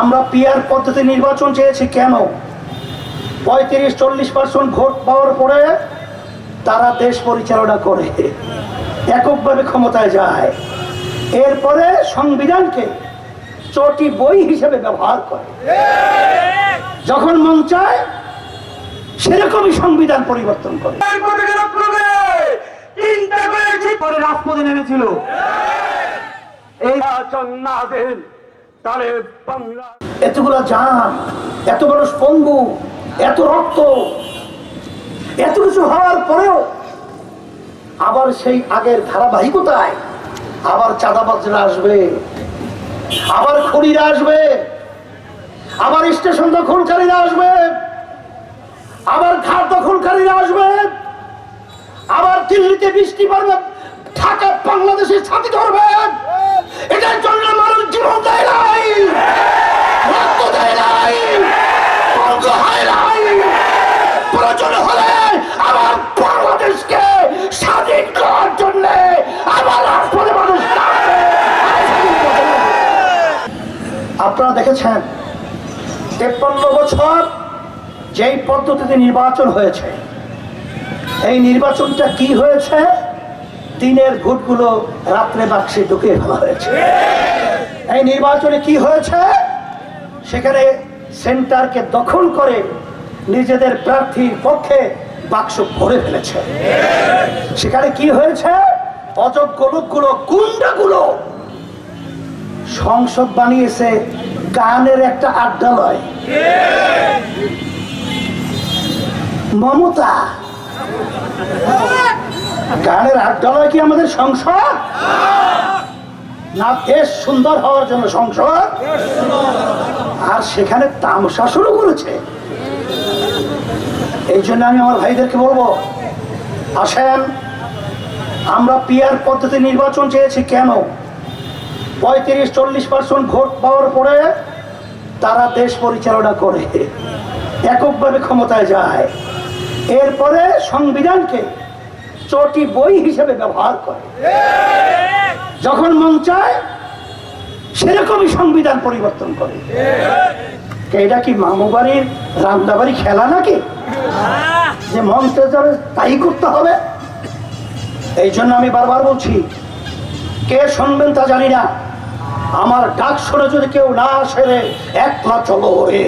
আমরা পিয়ার পদ্ধতি নির্বাচন চেয়েছি কেন? পঁয়ত্রিশ চল্লিশ পার্সেন্ট ভোট পাওয়ার পরে তারা দেশ পরিচালনা করে এককভাবে ক্ষমতায় যায়। এরপরে সংবিধানকে চটি বই হিসেবে ব্যবহার করে। যখন মন চায় সেরকমই সংবিধান পরিবর্তন করে। রাজপথে নেমেছিল। এই না এতগুলো এত বড় পঙ্গু, এত রক্ত। এত কিছু হওয়ার পরেও আবার সেই আগের ধারাবাহিকতায় আবার চাঁদাবাজরা আসবে, আবার খড়িরা আসবে, আবার স্টেশন দখলকারীরা আসবে, আবার ঘাট দখলকারীরা আসবে, আবার দিল্লিতে বৃষ্টি পড়বে ঢাকা বাংলাদেশের ছাতি আপনারা দেখেছেন, তেপ্পান্ন বছর যেই পদ্ধতিতে নির্বাচন হয়েছে, এই নির্বাচনটা কি হয়েছে? দিনের ভোটগুলো রাত্রে বাক্সে ঢুকিয়ে ফেলা হয়েছে। এই নির্বাচনে কি হয়েছে? সেখানে সেন্টারকে দখল করে নিজেদের প্রার্থীর পক্ষে বাক্স ভরে ফেলেছে। সেখানে কি হয়েছে? অযোগ্য লোকগুলো, গুন্ডাগুলো সংসদ বানিয়েছে গানের একটা আড্ডালয়। মমতা গানের আড্ডালয় কি আমাদের সংসদ? না দেশ সুন্দর হওয়ার জন্য সংসদ? আর সেখানে তামসা শুরু করেছে। এই জন্য আমি আমার ভাইদেরকে বলব, আসেন, আমরা পিয়ার পদ্ধতি নির্বাচন চেয়েছি কেন? পঁয়ত্রিশ, চল্লিশ পার্সেন্ট ভোট পাওয়ার পরে তারা দেশ পরিচালনা করে, এককভাবে ক্ষমতায় যায়। এরপরে সংবিধানকে চটি বই হিসেবে ব্যবহার করে। যখন মন চায়, সেরকমই সংবিধান পরিবর্তন করে। এটা কি মামু বাড়ির রান্নাবাড়ি খেলা নাকি? যে মন্ত্রে যাবে, তাই করতে হবে। এই জন্য আমি বারবার বলছি, কে শুনবেন তা জানি না। আমার ডাক শুনে যদি কেউ না আসে রে একলা চলো রে